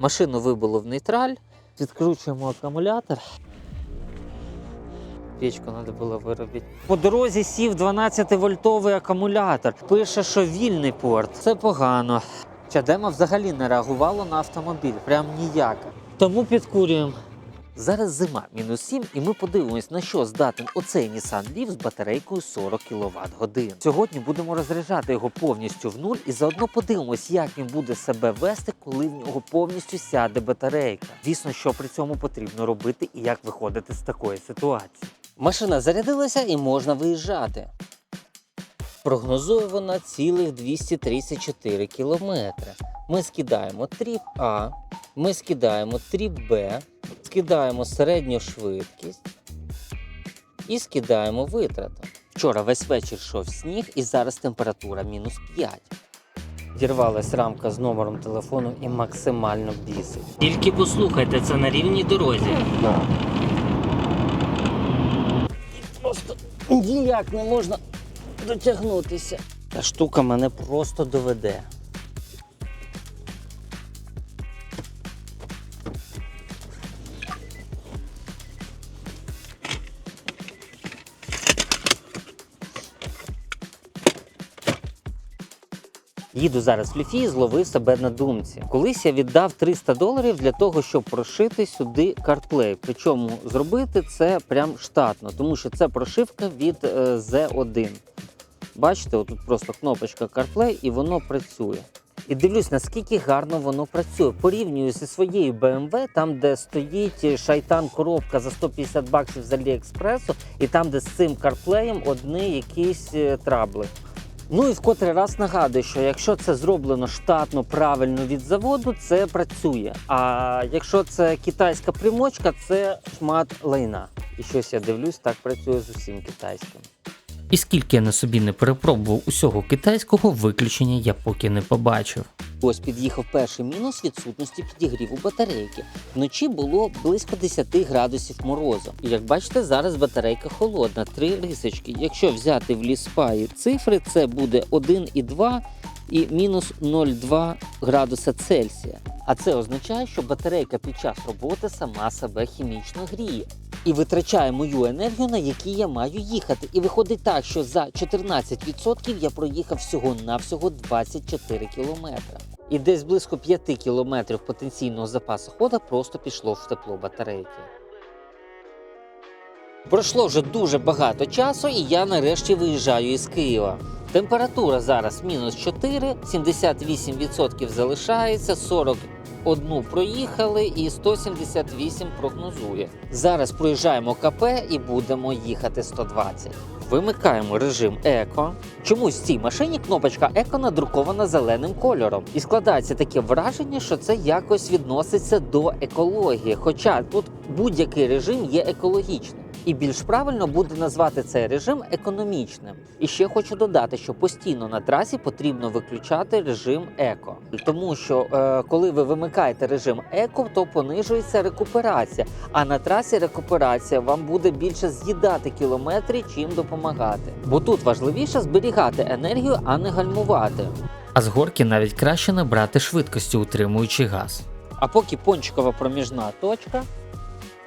Машину вибило в нейтраль, відкручуємо акумулятор. Річку треба було виробити. По дорозі сів 12-вольтовий акумулятор. Пише, що вільний порт. Це погано. Чадема взагалі не реагувало на автомобіль, прям ніяк. Тому підкурюємо. Зараз зима, мінус 7, і ми подивимось, на що здатен оцей Nissan Leaf з батарейкою 40 кВт годин. Сьогодні будемо розряджати його повністю в нуль і заодно подивимось, як він буде себе вести, коли в нього повністю сяде батарейка. Звісно, що при цьому потрібно робити і як виходити з такої ситуації. Машина зарядилася і можна виїжджати. Прогнозує вона цілих 234 кілометри. Ми скидаємо тріп А, ми скидаємо тріп Б, скидаємо середню швидкість і скидаємо витрати. Вчора весь вечір йшов сніг і зараз температура мінус 5. Дірвалась рамка з номером телефону і максимально бісить. Тільки послухайте, це на рівній дорозі. Просто ніяк не можна дотягнутися. Та штука мене просто доведе. Їду зараз в ліфі і зловив себе на думці. Колись я віддав 300 доларів для того, щоб прошити сюди CarPlay. Причому зробити це прям штатно, тому що це прошивка від е, Z1. Бачите, отут просто кнопочка CarPlay і воно працює. І дивлюсь, наскільки гарно воно працює. Порівнюю зі своєю BMW, там, де стоїть шайтан коробка за 150 баксів з Аліекспресу, і там, де з цим CarPlay одні якісь е, трабли. Ну і в котрий раз нагадую, що якщо це зроблено штатно, правильно від заводу, це працює. А якщо це китайська примочка, це шмат лайна. І щось я дивлюсь, так працює з усім китайським. І скільки я на собі не перепробував усього китайського, виключення я поки не побачив. Ось під'їхав перший мінус відсутності підігріву батарейки. Вночі було близько 10 градусів морозу. Як бачите, зараз батарейка холодна, три рисочки. Якщо взяти в ліспаї цифри, це буде 1,2 і мінус 0,2 градуса Цельсія. А це означає, що батарейка під час роботи сама себе хімічно гріє і витрачає мою енергію, на якій я маю їхати. І виходить так, що за 14% я проїхав всього-навсього 24 кілометри. І десь близько 5 кілометрів потенційного запасу хода просто пішло в тепло батарейки. Пройшло вже дуже багато часу, і я нарешті виїжджаю із Києва. Температура зараз мінус 4, 78% залишається, 41 проїхали і 178 прогнозує. Зараз проїжджаємо КП і будемо їхати 120. Вимикаємо режим еко. Чомусь в цій машині кнопочка еко надрукована зеленим кольором. І складається таке враження, що це якось відноситься до екології. Хоча тут будь-який режим є екологічним. І більш правильно буде назвати цей режим економічним. І ще хочу додати, що постійно на трасі потрібно виключати режим еко, тому що е, коли ви вимикаєте режим еко, то понижується рекуперація. А на трасі рекуперація вам буде більше з'їдати кілометри, чим допомагати. Бо тут важливіше зберігати енергію, а не гальмувати. А з горки навіть краще набрати швидкості, утримуючи газ. А поки пончикова проміжна точка,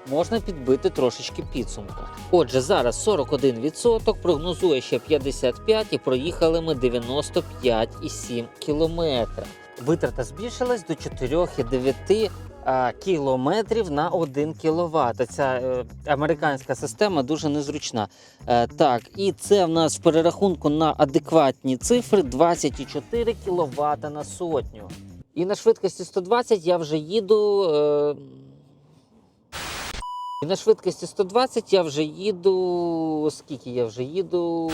можна підбити трошечки підсумку. Отже, зараз 41%, прогнозує ще 55 і проїхали ми 95,7 кілометра. Витрата збільшилась до 4,9 кілометрів на 1 кВт. Ця е, американська система дуже незручна. Е, так, і це в нас в перерахунку на адекватні цифри 24 кВт на сотню. І на швидкості 120 я вже їду. Е... На швидкості 120 я вже їду. Скільки я вже їду?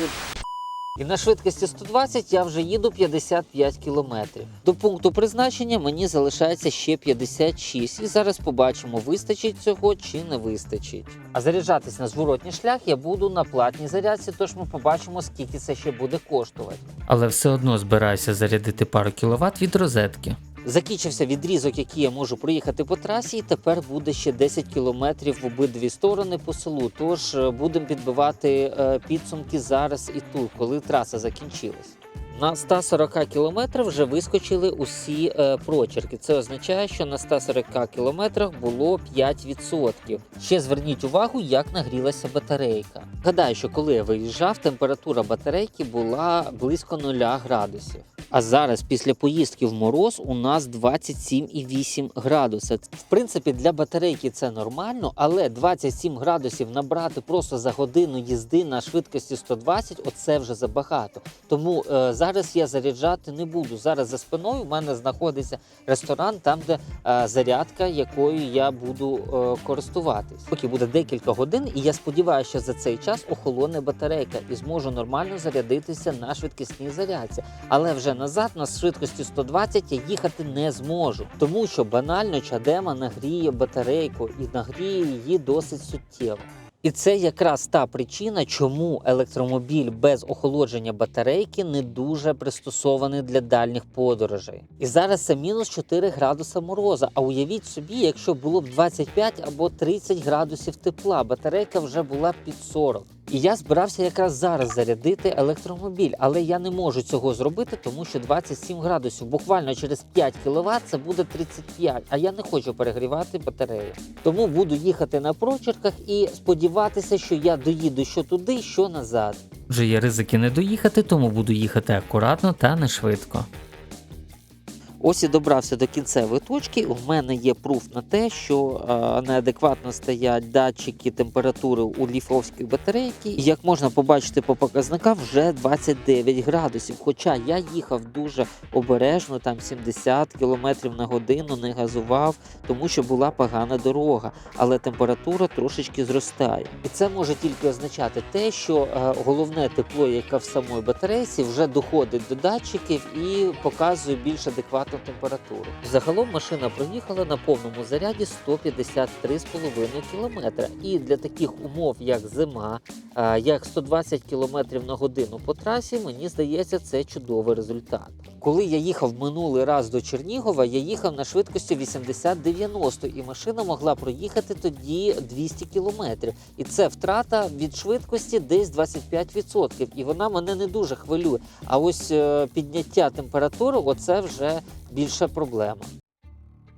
І на швидкості 120 я вже їду 55 кілометрів. До пункту призначення мені залишається ще 56. І зараз побачимо, вистачить цього чи не вистачить. А заряджатись на зворотній шлях я буду на платній зарядці, тож ми побачимо, скільки це ще буде коштувати. Але все одно збираюся зарядити пару кіловат від розетки. Закінчився відрізок, який я можу проїхати по трасі, і тепер буде ще 10 кілометрів в обидві сторони по селу. Тож е, будемо підбивати е, підсумки зараз і тут, коли траса закінчилась. На 140 км вже вискочили усі е, прочерки. Це означає, що на 140 км було 5%. Ще зверніть увагу, як нагрілася батарейка. Гадаю, що коли я виїжджав, температура батарейки була близько 0 градусів. А зараз, після поїздки в мороз, у нас 27,8 градуса. В принципі, для батарейки це нормально, але 27 градусів набрати просто за годину їзди на швидкості 120 оце вже забагато. Тому е, зараз я заряджати не буду. Зараз за спиною в мене знаходиться ресторан, там де е, зарядка, якою я буду е, користуватись. Поки буде декілька годин, і я сподіваюся, що за цей час охолоне батарейка і зможу нормально зарядитися на швидкісній зарядці. Але вже назад на швидкості 120 я їхати не зможу, тому що банально чадема нагріє батарейку і нагріє її досить суттєво. І це якраз та причина, чому електромобіль без охолодження батарейки не дуже пристосований для дальніх подорожей. І зараз це мінус 4 градуса мороза. А уявіть собі, якщо було б 25 або 30 градусів тепла, батарейка вже була під 40. І я збирався якраз зараз зарядити електромобіль, але я не можу цього зробити, тому що 27 градусів. Буквально через 5 кВт це буде 35, а я не хочу перегрівати батарею. Тому буду їхати на прочерках і сподіватися, що я доїду що туди, що назад. Вже є ризики не доїхати, тому буду їхати акуратно та не швидко. Ось і добрався до кінцевої точки. У мене є пруф на те, що е, неадекватно стоять датчики температури у ліфовській батарейки. Як можна побачити по показникам, вже 29 градусів. Хоча я їхав дуже обережно, там 70 км на годину, не газував, тому що була погана дорога, але температура трошечки зростає. І це може тільки означати те, що е, головне тепло, яке в самої батарейці, вже доходить до датчиків і показує більш адекватну температуру. Загалом машина проїхала на повному заряді 153,5 км. І для таких умов, як зима, як 120 км на годину по трасі, мені здається, це чудовий результат. Коли я їхав минулий раз до Чернігова, я їхав на швидкості 80-90, і машина могла проїхати тоді 200 км. І це втрата від швидкості десь 25%. І вона мене не дуже хвилює. А ось е, підняття температури оце вже більша проблема.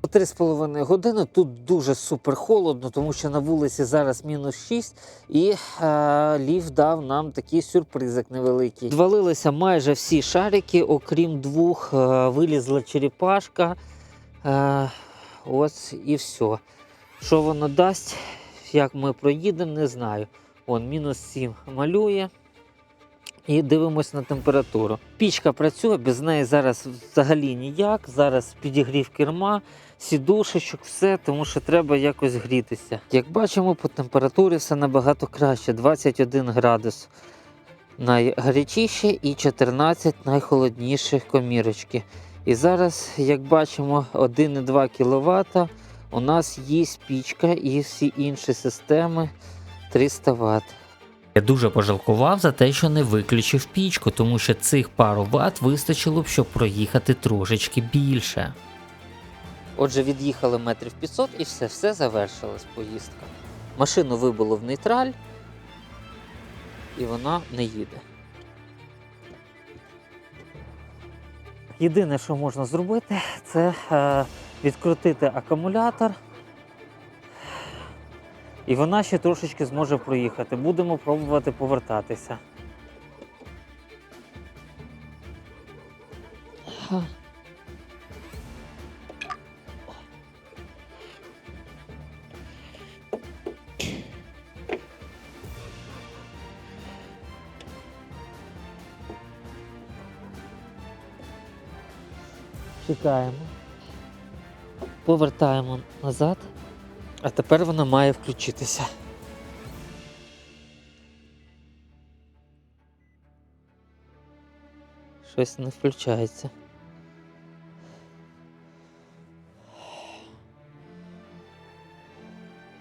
Три з половиною години тут дуже супер холодно, тому що на вулиці зараз мінус 6, і е, ліфт дав нам такий сюрпризик невеликий. Звалилися майже всі шарики, окрім двох, е, вилізла черепашка. Е, ось і все. Що воно дасть, як ми проїдемо, не знаю. Он мінус 7 малює. І дивимось на температуру. Пічка працює, без неї зараз взагалі ніяк. Зараз підігрів керма, сідушечок, все, тому що треба якось грітися. Як бачимо, по температурі все набагато краще. 21 градус найгарячіше і 14 найхолодніших комірочки. І зараз, як бачимо, 1,2 кВт у нас є пічка і всі інші системи 300 Вт. Я дуже пожалкував за те, що не виключив пічку, тому що цих пару ват вистачило б, щоб проїхати трошечки більше. Отже, від'їхали метрів 500 і все, все завершилась поїздка. Машину вибило в нейтраль, і вона не їде. Єдине, що можна зробити, це е, відкрутити акумулятор. І вона ще трошечки зможе проїхати. Будемо пробувати повертатися. Чекаємо. Повертаємо назад. А тепер вона має включитися. Щось не включається.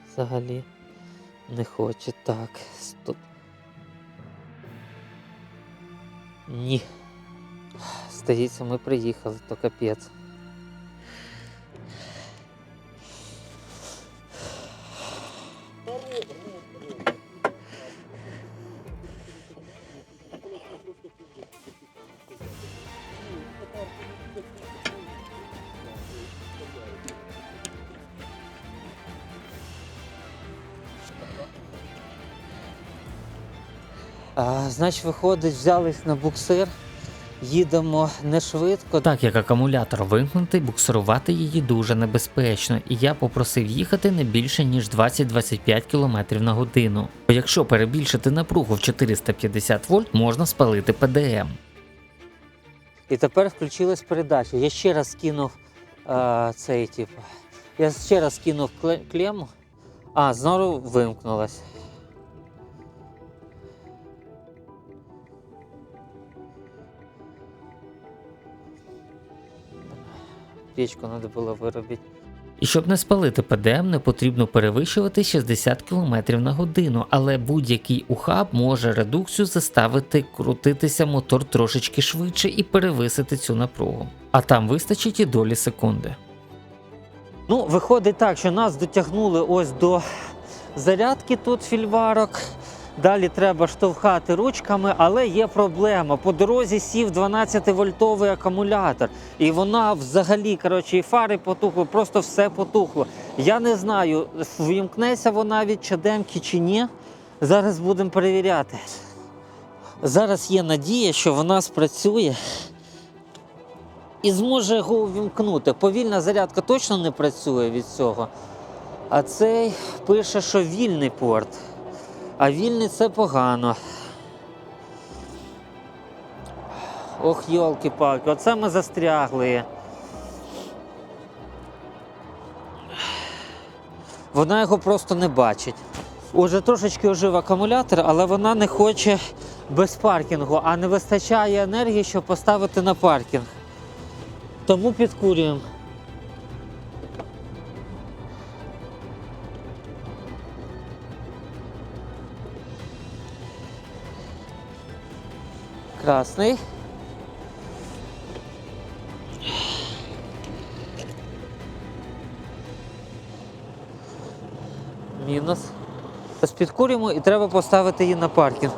Взагалі не хоче. Так, стоп. Ні. Здається, ми приїхали, то капець. Значить, виходить, взялись на буксир, їдемо не швидко. Так як акумулятор вимкнутий, буксирувати її дуже небезпечно, і я попросив їхати не більше ніж 20-25 км на годину. Бо якщо перебільшити напругу в 450 вольт, можна спалити ПДМ. І тепер включилась передача. Я ще раз кинув а, цей, типу. Я ще раз кинув кле- клему. А, знову вимкнулась. Печку треба було виробити. І щоб не спалити ПДМ, не потрібно перевищувати 60 км на годину, але будь-який ухаб може редукцію заставити крутитися мотор трошечки швидше і перевисити цю напругу. А там вистачить і долі секунди. Ну, виходить так, що нас дотягнули ось до зарядки тут фільварок. Далі треба штовхати ручками, але є проблема. По дорозі сів 12-вольтовий акумулятор, і вона взагалі, коротше, і фари потухли, просто все потухло. Я не знаю, вимкнеться вона від чадемки чи ні. Зараз будемо перевіряти. Зараз є надія, що вона спрацює і зможе його увімкнути. Повільна зарядка точно не працює від цього. А цей пише, що вільний порт. А вільний це погано. Ох, йолки-палки, оце ми застрягли. Вона його просто не бачить. Уже трошечки ожив акумулятор, але вона не хоче без паркінгу, а не вистачає енергії, щоб поставити на паркінг. Тому підкурюємо. Красний. Мінус. Підкурюємо і треба поставити її на паркінг.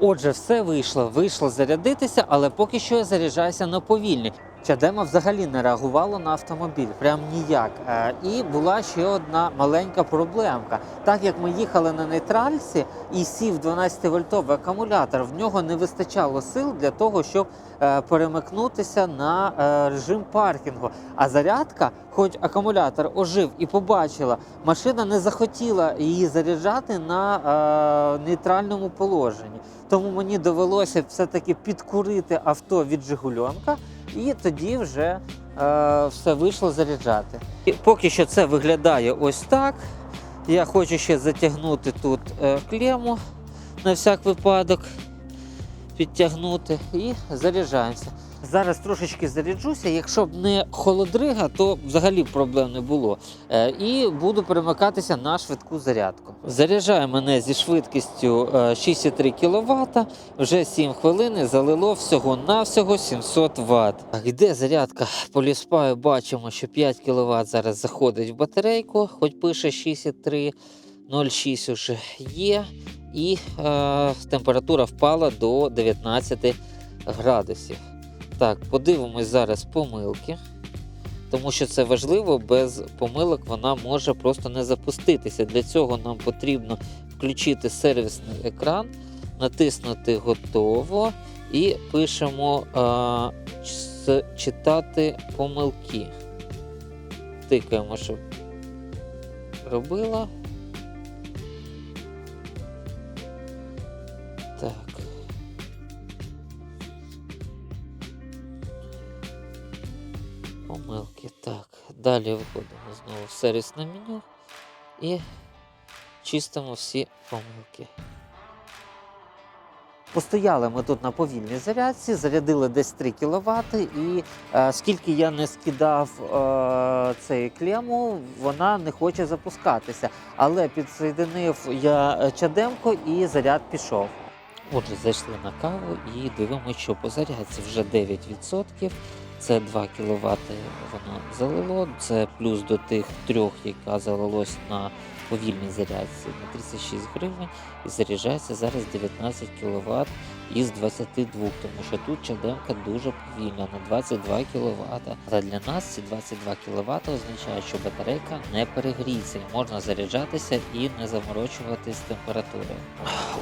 Отже, все вийшло. Вийшло зарядитися, але поки що я заряджаюся на повільні. Чадема взагалі не реагувала на автомобіль, прям ніяк. Е, І була ще одна маленька проблемка. Так як ми їхали на нейтральці і сів 12-вольтовий акумулятор, в нього не вистачало сил для того, щоб е, перемикнутися на е, режим паркінгу. А зарядка, хоч акумулятор ожив і побачила, машина не захотіла її заряджати на нейтральному положенні. Тому мені довелося все-таки підкурити авто від Жигульонка, і тоді вже е, все вийшло заряджати. І поки що це виглядає ось так. Я хочу ще затягнути тут е, клему на всяк випадок, підтягнути і заряджаємося. Зараз трошечки заряджуся. Якщо б не холодрига, то взагалі б проблем не було. Е, і буду перемикатися на швидку зарядку. Заряджає мене зі швидкістю е, 6,3 кВт. Вже 7 хвилин залило всього-навсього 700 Вт. Йде зарядка по ліспаю, бачимо, що 5 кВт зараз заходить в батарейку, хоч пише 6,3, 0,6 вже є. І е, температура впала до 19 градусів. Так, подивимось зараз помилки, тому що це важливо, без помилок вона може просто не запуститися. Для цього нам потрібно включити сервісний екран, натиснути готово і пишемо а, читати помилки. Тикаємо, щоб робила. Далі виходимо знову в сервісне меню і чистимо всі помилки. Постояли ми тут на повільній зарядці, зарядили десь 3 кВт, і е, скільки я не скидав е, цей клему, вона не хоче запускатися. Але підсоєдинив я чадемку і заряд пішов. Отже, зайшли на каву і дивимося, що по зарядці вже 9%. Це 2 кВт воно залило, це плюс до тих трьох, яка залилось на повільній зарядці на 36 гривень і заряджається зараз 19 кВт із 22, тому що тут чадемка дуже повільна на 22 кВт. Але для нас ці 22 кВт означають, що батарейка не перегріється і можна заряджатися і не заморочуватись температурою.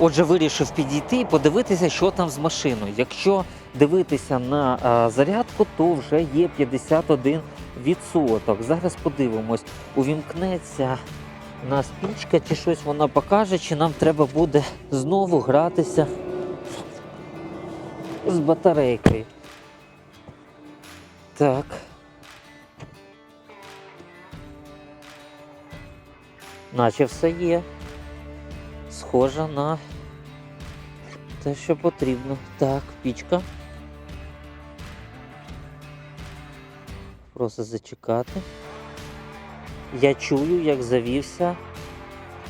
Отже, вирішив підійти і подивитися, що там з машиною. Якщо дивитися на зарядку, то вже є 51%. Зараз подивимось, увімкнеться у нас пічка, чи щось вона покаже, чи нам треба буде знову гратися з батарейкою. Так. Наче все є. Схоже на те, що потрібно. Так, пічка. Просто зачекати. Я чую, як завівся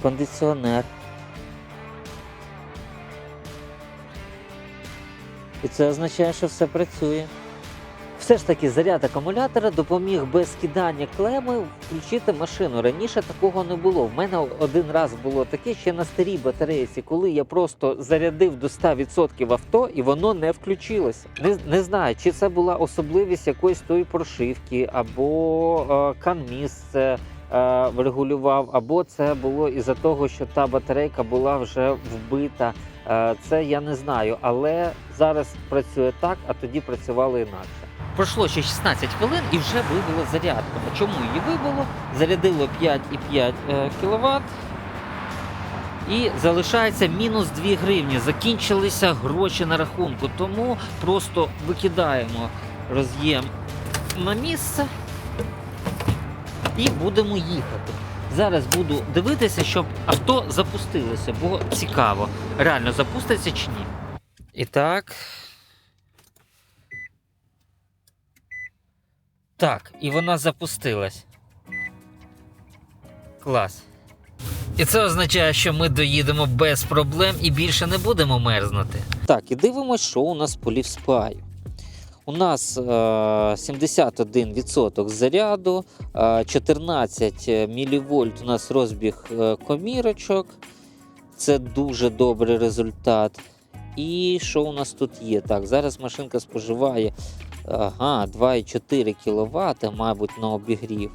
кондиціонер. І це означає, що все працює. Все ж таки, заряд акумулятора допоміг без скидання клеми включити машину. Раніше такого не було. В мене один раз було таке ще на старій батарейці, коли я просто зарядив до 100% авто і воно не включилося. Не, не знаю, чи це була особливість якоїсь тої прошивки, або е, канміс це е, регулював, або це було із-за того, що та батарейка була вже вбита. Е, це я не знаю, але зараз працює так, а тоді працювало інакше. Пройшло ще 16 хвилин і вже вибило зарядку. А чому її вибило? Зарядило 5,5 кВт. І залишається мінус 2 гривні. Закінчилися гроші на рахунку. Тому просто викидаємо роз'єм на місце і будемо їхати. Зараз буду дивитися, щоб авто запустилося, бо цікаво, реально запуститься чи ні. І так. Так, і вона запустилась. Клас. І це означає, що ми доїдемо без проблем і більше не будемо мерзнути. Так, і дивимося, що у нас по лівспаю. У нас е, 71% заряду, е, 14 мВ у нас розбіг е, комірочок. Це дуже добрий результат. І що у нас тут є? Так, зараз машинка споживає ага, 2,4 кВт, мабуть, на обігрів.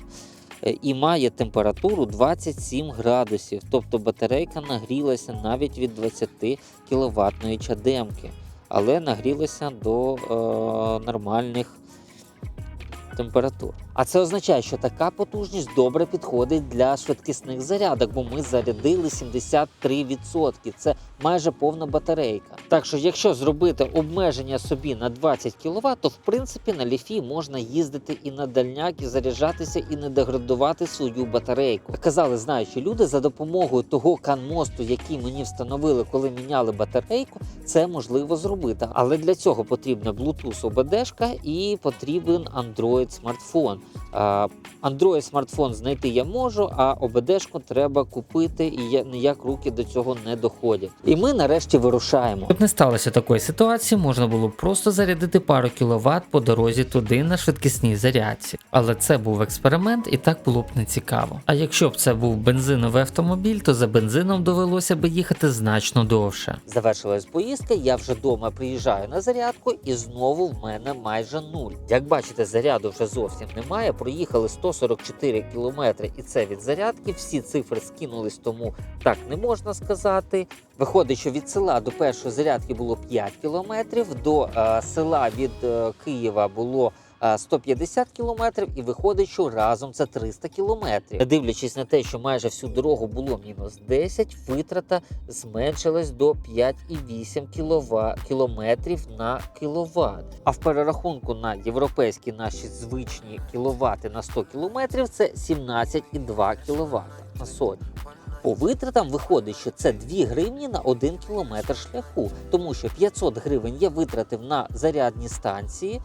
Е, І має температуру 27 градусів. Тобто батарейка нагрілася навіть від 20 кВт чадемки, але нагрілася до е, нормальних температур. А це означає, що така потужність добре підходить для швидкісних зарядок, бо ми зарядили 73%. Це майже повна батарейка. Так що, якщо зробити обмеження собі на 20 кВт, то в принципі на ліфі можна їздити і на дальняк, і заряджатися, і не деградувати свою батарейку. Казали, знаючи люди, за допомогою того канмосту, який мені встановили, коли міняли батарейку, це можливо зробити. Але для цього потрібна Bluetooth ОБДшка і потрібен Android смартфон. Android смартфон знайти я можу, а ОБДшку треба купити, і я ніяк руки до цього не доходять. І ми нарешті вирушаємо. Щоб не сталося такої ситуації, можна було просто зарядити пару кіловат по дорозі туди на швидкісній зарядці. Але це був експеримент і так було б не цікаво. А якщо б це був бензиновий автомобіль, то за бензином довелося б їхати значно довше. Завершилась поїздка, я вже вдома приїжджаю на зарядку, і знову в мене майже нуль. Як бачите, заряду вже зовсім немає. Проїхали 144 кілометри, і це від зарядки. Всі цифри скинулись, тому так не можна сказати. Виходить, що від села до першої зарядки було 5 кілометрів, до е, села від е, Києва було. Е, 150 кілометрів і виходить, що разом це 300 кілометрів. Дивлячись на те, що майже всю дорогу було мінус 10, витрата зменшилась до 5,8 кілова... кілометрів на кіловат. А в перерахунку на європейські наші звичні кіловати на 100 кілометрів це 17,2 кіловат на сотню. По витратам виходить, що це 2 гривні на 1 кілометр шляху, тому що 500 гривень я витратив на зарядні станції,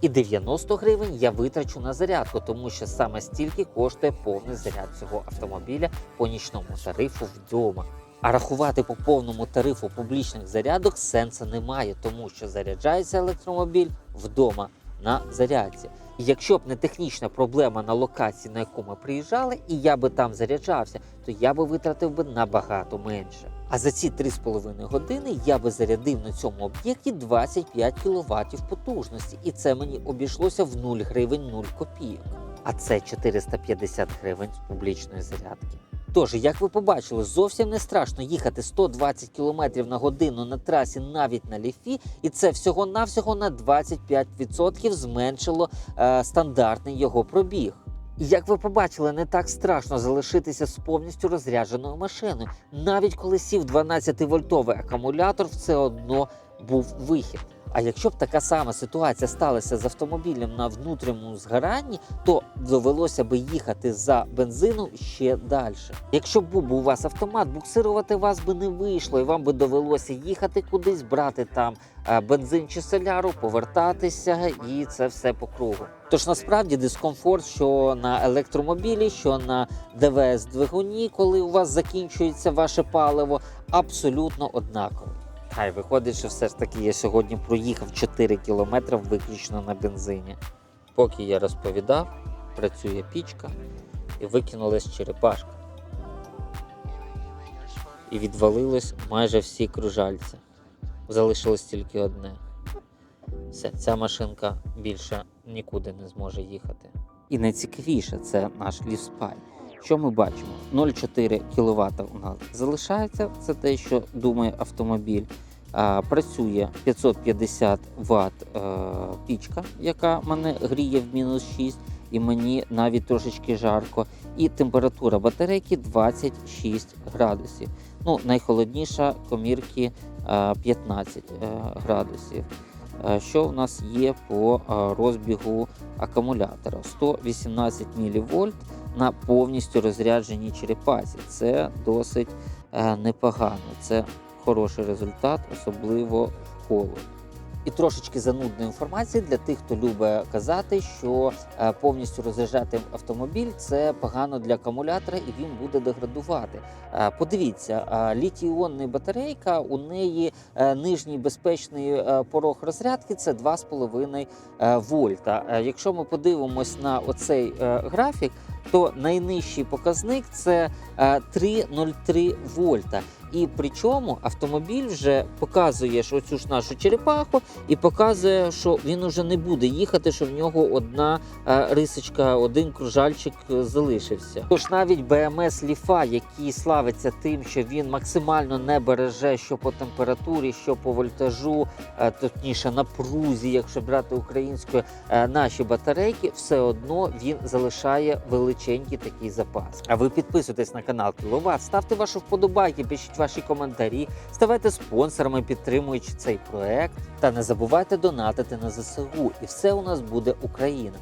і 90 гривень я витрачу на зарядку, тому що саме стільки коштує повний заряд цього автомобіля по нічному тарифу вдома. А рахувати по повному тарифу публічних зарядок сенсу немає, тому що заряджається електромобіль вдома на зарядці. І Якщо б не технічна проблема на локації, на яку ми приїжджали, і я би там заряджався, то я би витратив би набагато менше. А за ці 3,5 години я би зарядив на цьому об'єкті 25 кВт потужності, і це мені обійшлося в 0 гривень 0 копійок. А це 450 гривень з публічної зарядки. Тож, як ви побачили, зовсім не страшно їхати 120 км на годину на трасі навіть на ліфі, і це всього-навсього на 25% зменшило е, стандартний його пробіг. Як ви побачили, не так страшно залишитися з повністю розрядженою машиною. Навіть коли сів 12-вольтовий акумулятор, все одно був вихід. А якщо б така сама ситуація сталася з автомобілем на внутрішньому згаранні, то довелося би їхати за бензином ще далі. Якщо б був у вас автомат, буксирувати вас би не вийшло, і вам би довелося їхати кудись, брати там е, бензин чи соляру, повертатися, і це все по кругу. Тож насправді дискомфорт, що на електромобілі, що на ДВС двигуні, коли у вас закінчується ваше паливо, абсолютно однаковий. Хай виходить, що все ж таки я сьогодні проїхав 4 кілометри виключно на бензині. Поки я розповідав, працює пічка і викинулась черепашка. І відвалилось майже всі кружальці. Залишилось тільки одне. Все, ця машинка більше нікуди не зможе їхати. І найцікавіше це наш ліфспай. Що ми бачимо? 0,4 кВт у нас залишається. Це те, що думає автомобіль. Працює 550 Вт е, пічка, яка мене гріє в мінус 6, і мені навіть трошечки жарко. І температура батарейки 26 градусів. Ну, найхолодніша комірки е, 15 е, градусів. Е, Що в нас є по розбігу акумулятора? 118 мВ на повністю розрядженій черепасі. Це досить е, непогано. Це хороший результат, особливо в холод. І трошечки занудної інформації для тих, хто любить казати, що е, повністю розряджати автомобіль це погано для акумулятора і він буде деградувати. Е, Подивіться, е, літій-іонна батарейка, у неї нижній безпечний порог розрядки це 2,5 е, вольта. Якщо ми подивимось на оцей графік, то найнижчий показник це е, 3,03 вольта. І причому автомобіль вже показує що цю ж нашу черепаху і показує, що він уже не буде їхати, що в нього одна е, рисочка, один кружальчик е, залишився. Тож навіть BMS Ліфа, який славиться тим, що він максимально не береже що по температурі, що по вольтажу, е, точніше напрузі, якщо брати українською, наші батарейки, все одно він залишає величенький такий запас. А ви підписуйтесь на канал Кіловат, ставте ваші вподобайки, пишіть ваші коментарі, ставайте спонсорами, підтримуючи цей проект. Та не забувайте донатити на ЗСУ, і все у нас буде Україна.